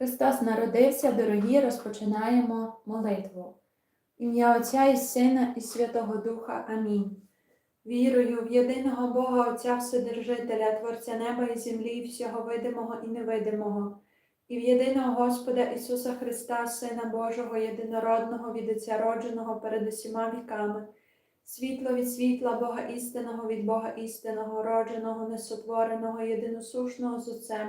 Христос народився, дорогі, розпочинаємо молитву. Ім'я Отця і Сина, і Святого Духа. Амінь. Вірую в єдиного Бога Отця Вседержителя, Творця неба і землі, всього видимого і невидимого, і в єдиного Господа Ісуса Христа, Сина Божого, єдинородного, від Отця родженого перед усіма віками, світло від світла, Бога істинного від Бога істинного, родженого, несотвореного, єдиносушного з Отцем,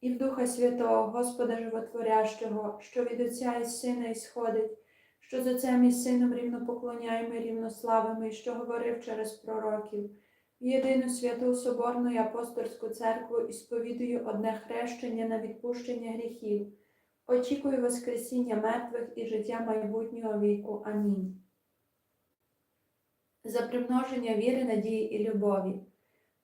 і в Духа Святого, Господа Животворящого, що від Отця і Сина ісходить, що з Отцем і Сином рівно поклоняємо і рівно славимо, і що говорив через пророків, в єдину святу Соборну і апостольську церкву і сповідую одне хрещення на відпущення гріхів. Очікую Воскресіння мертвих і життя майбутнього віку. Амінь. За примноження віри, надії і любові.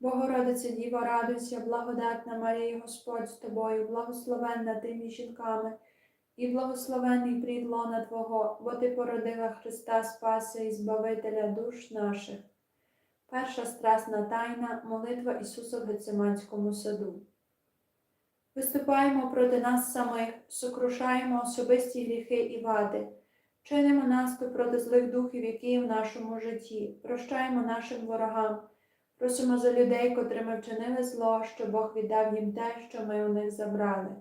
Богородице Діво, радуйся, благодатна Марія, Господь з тобою, благословенна ти між жінками, і благословений плід лона Твого, бо Ти породила Христа Спаса і Збавителя душ наших. Перша страсна тайна молитва Ісуса в Гециманському саду. Виступаємо проти нас самих, сокрушаємо особисті гріхи і вади, чинимо наступ проти злих духів, які є в нашому житті, прощаємо нашим ворогам. Просимо за людей, котрими вчинили зло, що Бог віддав їм те, що ми у них забрали.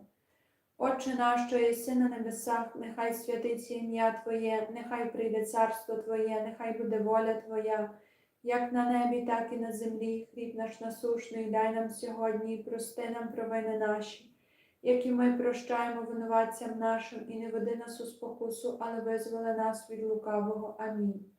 Отче наш, що єси на небесах, нехай святиться ім'я Твоє, нехай прийде царство Твоє, нехай буде воля Твоя, як на небі, так і на землі. Хліб наш насушний, дай нам сьогодні і прости нам провини наші, які ми прощаємо винуватцям нашим, і не веди нас у спокусу, але визволи нас від лукавого. Амінь.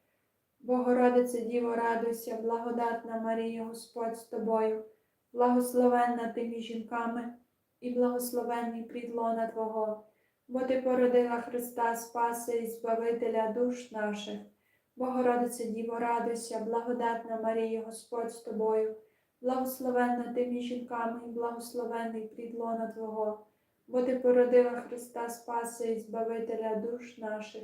Богородице Діво, радуйся, благодатна Марія, Господь з тобою, благословенна ти між жінками, і благословенний плід лона Твого, бо Ти породила Христа Спаса і Збавителя душ наших. Богородице Діво, радуйся, благодатна Марія, Господь з тобою, благословенна ти між жінками, і благословенний плід лона Твого, бо Ти породила Христа Спаса і Збавителя душ наших.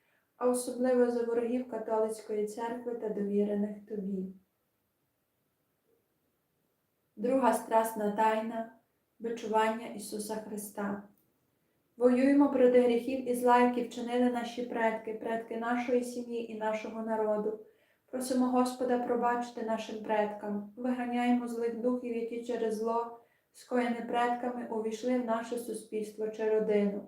а особливо за ворогів католицької церкви та довірених Тобі. Друга страсна тайна бичування Ісуса Христа. Воюємо проти гріхів і зла, які вчинили наші предки, предки нашої сім'ї і нашого народу. Просимо Господа пробачити нашим предкам, виганяємо злих духів, які через зло, скоєне предками, увійшли в наше суспільство чи родину.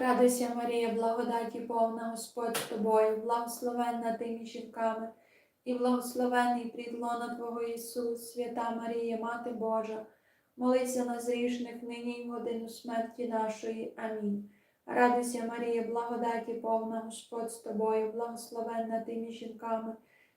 Радуйся, Марія, благодаті повна Господь з тобою, благословенна ти між жінками, і благословений плід лона Твого Ісус, свята Марія, Мати Божа, молися нас грішних нині й в годину смерті нашої. Амінь. Радуйся, Марія, благодаті повна Господь з тобою, благословенна ти між жінками,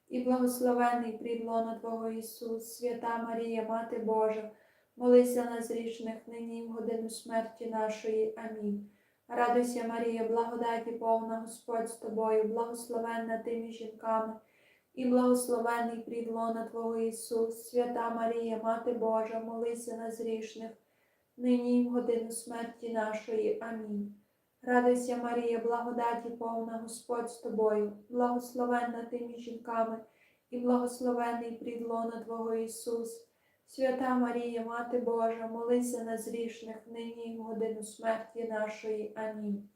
і благословений плід лона Твого Ісус, свята Марія, Мати Божа, молися нас грішних нині й в годину смерті нашої. Амінь. Радуйся, Марія, благодаті повна Господь з тобою, благословенна ти між жінками, і благословений плід лона Твого Ісус, свята Марія, Мати Божа, молися нас грішних, нині й в годину смерті нашої. Амінь. Радуйся, Марія, благодаті повна Господь з тобою, благословенна ти між жінками, і благословений плід лона Твого Ісус. Свята Марія, Мати Божа, молися нас грішних, нині і в годину смерті нашої. Амінь.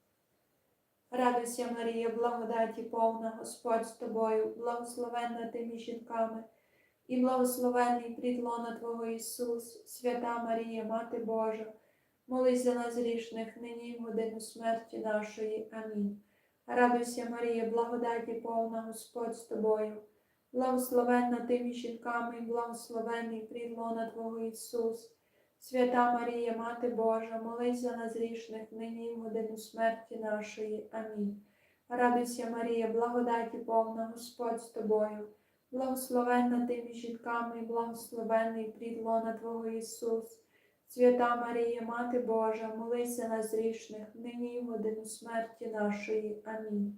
Радуйся, Марія, благодаті повна, Господь з тобою, благословенна ти між жінками, і благословений плід лона Твого Ісус, свята Марія, Мати Божа, молись за нас грішних, нині в годину смерті нашої. Амінь. Радуйся, Марія, благодаті повна, Господь з тобою. Благословенна ти між жінками, і благословений плід Твого Ісус. Свята Марія, Мати Божа, молись за нас грішних, нині і в годину смерті нашої. Амінь. Радуйся, Марія, благодаті повна, Господь з тобою. Благословенна ти між жінками, і благословений плід Твого Ісус. Свята Марія, Мати Божа, молись за нас грішних, нині і в годину смерті нашої. Амінь.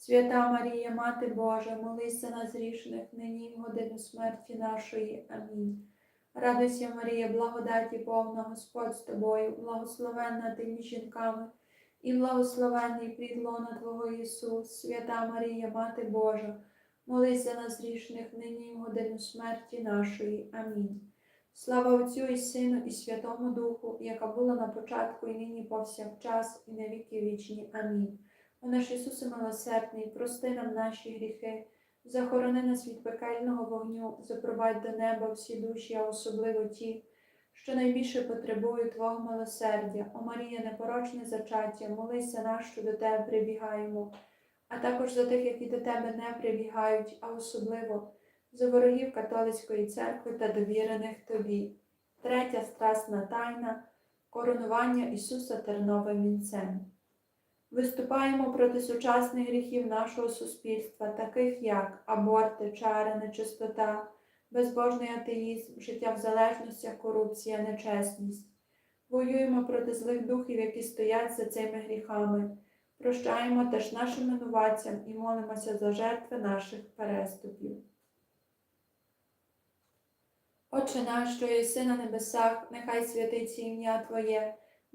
Свята Марія, Мати Божа, молись за нас грішних, нині в годину смерті нашої. Амінь. Радуйся, Марія, благодаті повна, Господь з тобою, благословенна ти між жінками, і благословений плід лона Твого Ісус, свята Марія, Мати Божа, молись за нас грішних, нині в годину смерті нашої. Амінь. Слава Отцю і Сину, і Святому Духу, яка була на початку, і нині повсякчас, і на віки вічні. Амінь. О наш Ісусе милосердний, прости нам наші гріхи, захорони нас від пекельного вогню, запровадь до неба всі душі, а особливо ті, що найбільше потребують Твого милосердя. О Марія, непорочне зачаття, молися нас, що до Тебе прибігаємо, а також за тих, які до Тебе не прибігають, а особливо за ворогів католицької церкви та довірених Тобі. Третя страсна тайна коронування Ісуса терновим вінцем. Виступаємо проти сучасних гріхів нашого суспільства, таких як аборти, чари, нечистота, безбожний атеїзм, життя в залежностях, корупція, нечесність. Воюємо проти злих духів, які стоять за цими гріхами. Прощаємо теж нашим винуватцям і молимося за жертви наших переступів. Отче наш, що єси на небесах, нехай святиться ім'я Твоє,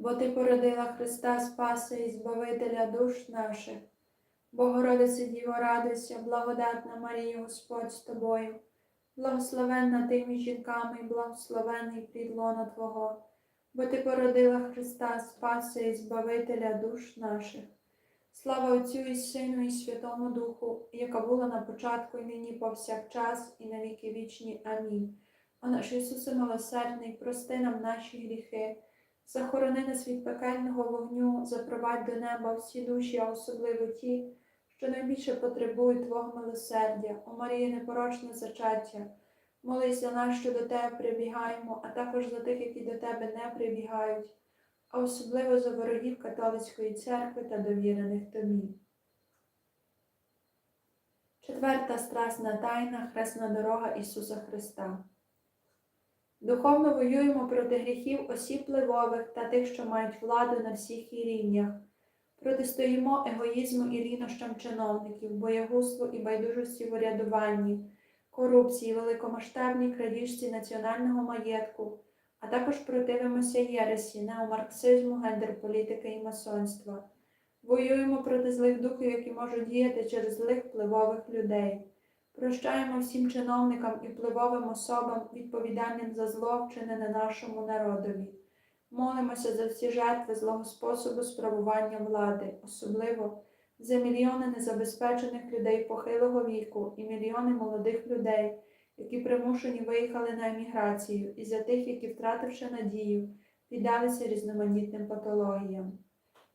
Бо ти породила Христа Спаса і Збавителя душ наших. Богородице Діво, радуйся, благодатна Марія, Господь з тобою, благословенна ти між жінками і благословений плід лона Твого, бо ти породила Христа Спаса і Збавителя душ наших. Слава Отцю і Сину, і Святому Духу, яка була на початку і нині повсякчас, і на віки вічні. Амінь. О наш Ісусе милосердний, прости нам наші гріхи, захорони нас від пекельного вогню, запровадь до неба всі душі, а особливо ті, що найбільше потребують Твого милосердя, о Марії непорочне зачаття. Молись за нас, що до Тебе прибігаємо, а також за тих, які до Тебе не прибігають а особливо за ворогів католицької церкви та довірених тобі. Четверта страсна тайна Хресна дорога Ісуса Христа. Духовно воюємо проти гріхів осіб пливових та тих, що мають владу на всіх її рівнях. Протистоїмо егоїзму і рінощам чиновників, боягузтву і байдужості в урядуванні, корупції, великомасштабній крадіжці національного маєтку а також противимося єресі, неомарксизму, гендерполітики і масонства. Воюємо проти злих духів, які можуть діяти через злих впливових людей. Прощаємо всім чиновникам і впливовим особам, відповідальним за зло, вчинене нашому народові. Молимося за всі жертви злого способу справування влади, особливо за мільйони незабезпечених людей похилого віку і мільйони молодих людей які примушені виїхали на еміграцію, і за тих, які, втративши надію, піддалися різноманітним патологіям.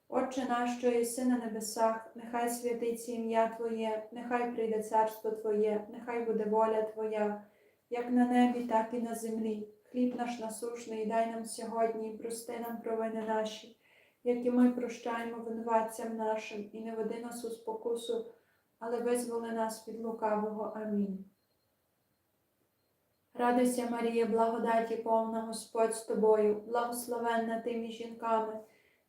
Отче наш, що єси на небесах, нехай святиться ім'я Твоє, нехай прийде царство Твоє, нехай буде воля Твоя, як на небі, так і на землі. Хліб наш насушний дай нам сьогодні і прости нам провини наші, які ми прощаємо винуватцям нашим, і не веди нас у спокусу, але визволи нас від лукавого. Амінь. Радуйся, Марія, благодаті повна Господь з тобою, благословенна ти між жінками,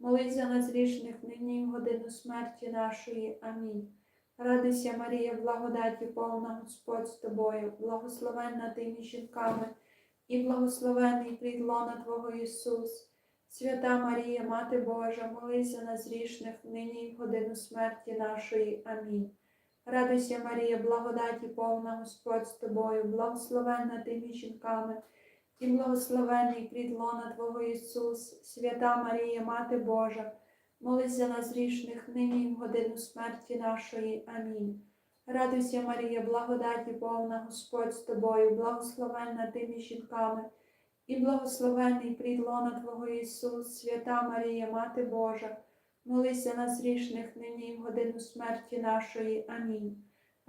молись за нас грішних нині в годину смерті нашої. Амінь. Радуйся, Марія, благодаті повна Господь з тобою, благословенна ти жінками, і благословений плід лона Твого Ісус. Свята Марія, Мати Божа, молись за нас грішних, нині в годину смерті нашої. Амінь. Радуйся, Марія, благодаті повна Господь з тобою, благословенна ти між жінками, і благословений плід лона Твого Ісус, свята Марія, Мати Божа, молись за нас грішних, нині в годину смерті нашої. Амінь. Радуйся, Марія, благодаті повна Господь з тобою, благословенна ти між жінками, і благословений плід лона Твого Ісус, свята Марія, Мати Божа, молись за нас грішних, нині в годину смерті нашої. Амінь.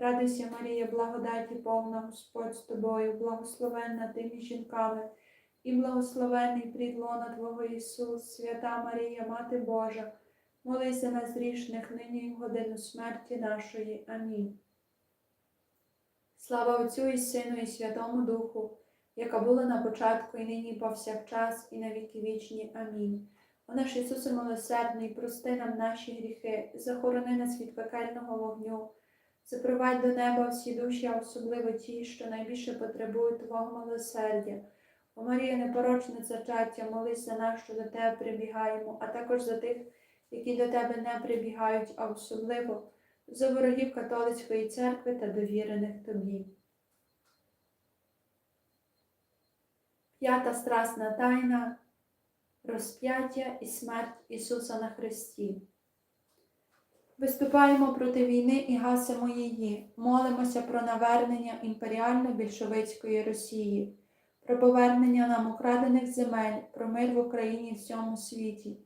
Радуйся, Марія, благодаті повна Господь з тобою, благословенна ти між жінками, і благословений плід лона Твого Ісус, свята Марія, Мати Божа, молись за нас грішних, нині і в годину смерті нашої. Амінь. Слава Отцю і Сину, і Святому Духу, яка була на початку, і нині, і повсякчас, і на віки вічні. Амінь. О наш Ісусе милосердний, прости нам наші гріхи, захорони нас від пекельного вогню, запровадь до неба всі душі, а особливо ті, що найбільше потребують Твого милосердя. О Марія, непорочне зачаття, молись за нас, що до Тебе прибігаємо, а також за тих, які до Тебе не прибігають, а особливо за ворогів католицької церкви та довірених Тобі. П'ята страсна тайна розп'яття і смерть Ісуса на Христі. Виступаємо проти війни і гасимо її, молимося про навернення імперіально-більшовицької Росії, про повернення нам украдених земель, про мир в Україні і всьому світі,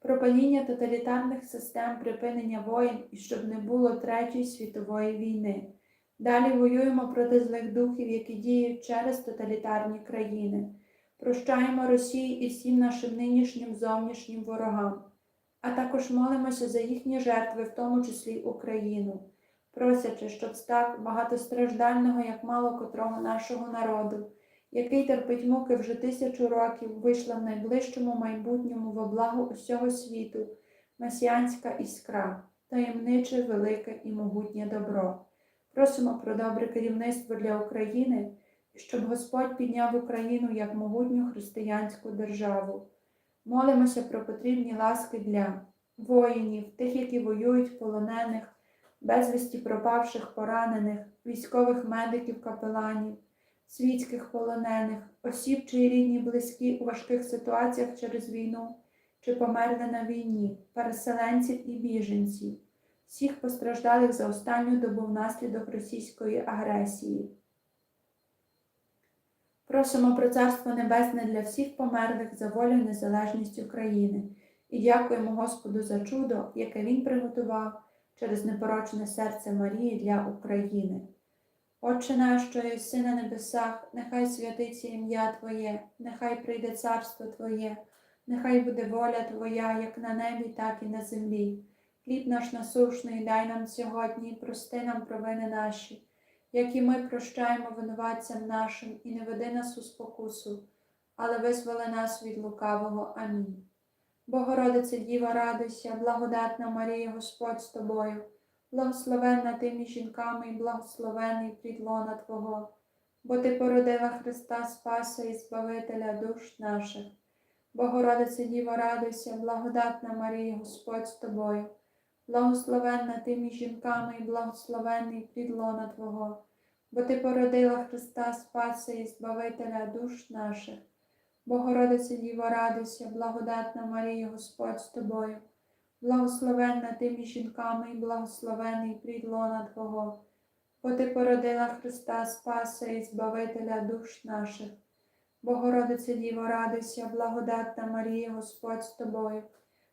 про паління тоталітарних систем припинення воїн і щоб не було Третьої світової війни. Далі воюємо проти злих духів, які діють через тоталітарні країни. Прощаємо Росії і всім нашим нинішнім зовнішнім ворогам, а також молимося за їхні жертви, в тому числі Україну, просячи, щоб з багатостраждального, як мало котрого нашого народу, який терпить муки вже тисячу років, вийшла в найближчому майбутньому во благо усього світу, месіанська іскра, таємниче, велике і могутнє добро. Просимо про добре керівництво для України щоб Господь підняв Україну як могутню християнську державу. Молимося про потрібні ласки для воїнів, тих, які воюють полонених, безвісті пропавших поранених, військових медиків, капеланів, світських полонених, осіб, чиї рідні близькі у важких ситуаціях через війну чи померли на війні, переселенців і біженців, всіх постраждалих за останню добу внаслідок російської агресії. Просимо про Царство Небесне для всіх померлих за волю і незалежність України і дякуємо Господу за чудо, яке Він приготував через непорочне серце Марії для України. Отче наш, що єси на небесах, нехай святиться ім'я Твоє, нехай прийде царство Твоє, нехай буде воля Твоя, як на небі, так і на землі. Хліб наш насушний дай нам сьогодні, прости нам провини наші як і ми прощаємо винуватцям нашим, і не веди нас у спокусу, але визволи нас від лукавого. Амінь. Богородице Діва, радуйся, благодатна Марія, Господь з тобою, Благословенна ти між жінками і благословений плід Твого, бо Ти породила Христа Спаса і Збавителя душ наших. Богородице Діво, радуйся, благодатна Марія, Господь з тобою. Благословенна ти між жінками і благословений плід лона Твого, бо Ти породила Христа Спаса і Збавителя душ наших. Богородице Діво, радуйся, благодатна Марія, Господь з тобою. Благословенна ти між жінками і благословений лона Твого, бо Ти породила Христа Спаса і Збавителя душ наших. Богородице Діво, радуйся, благодатна Марія, Господь з тобою.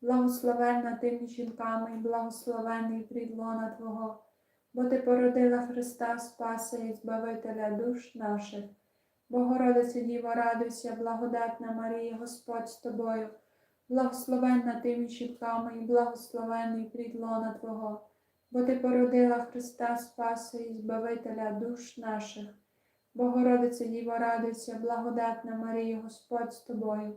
Благословенна ти між жінками благословений плід Твого, бо Ти породила Христа Спаса і Збавителя душ наших. Богородице Діво, радуйся, благодатна Марія, Господь з тобою. Благословенна ти між жінками і благословений плід Твого, бо Ти породила Христа Спаса і Збавителя душ наших. Богородице Діво, радуйся, благодатна Марія, Господь з тобою.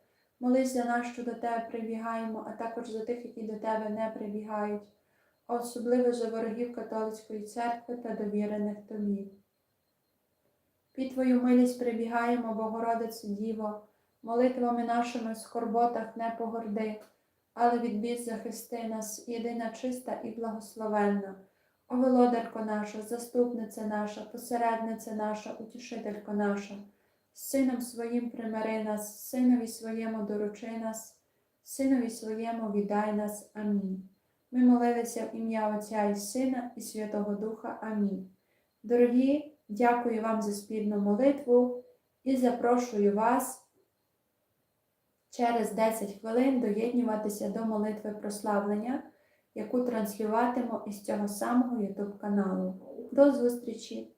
Молись за нас, що до Тебе прибігаємо, а також за тих, які до Тебе не прибігають, особливо за ворогів католицької церкви та довірених Тобі. Під Твою милість прибігаємо, Богородице Діво, молитвами нашими в скорботах не погорди, але від бід захисти нас, єдина чиста і благословенна. О, володарко наша, заступниця наша, посередниця наша, утішителько наша, сином своїм примири нас, синові своєму доручи нас, синові своєму віддай нас. Амінь. Ми молилися в ім'я Отця і Сина і Святого Духа. Амінь. Дорогі, дякую вам за спільну молитву і запрошую вас через 10 хвилин доєднюватися до молитви прославлення, яку транслюватиму із цього самого YouTube каналу. До зустрічі!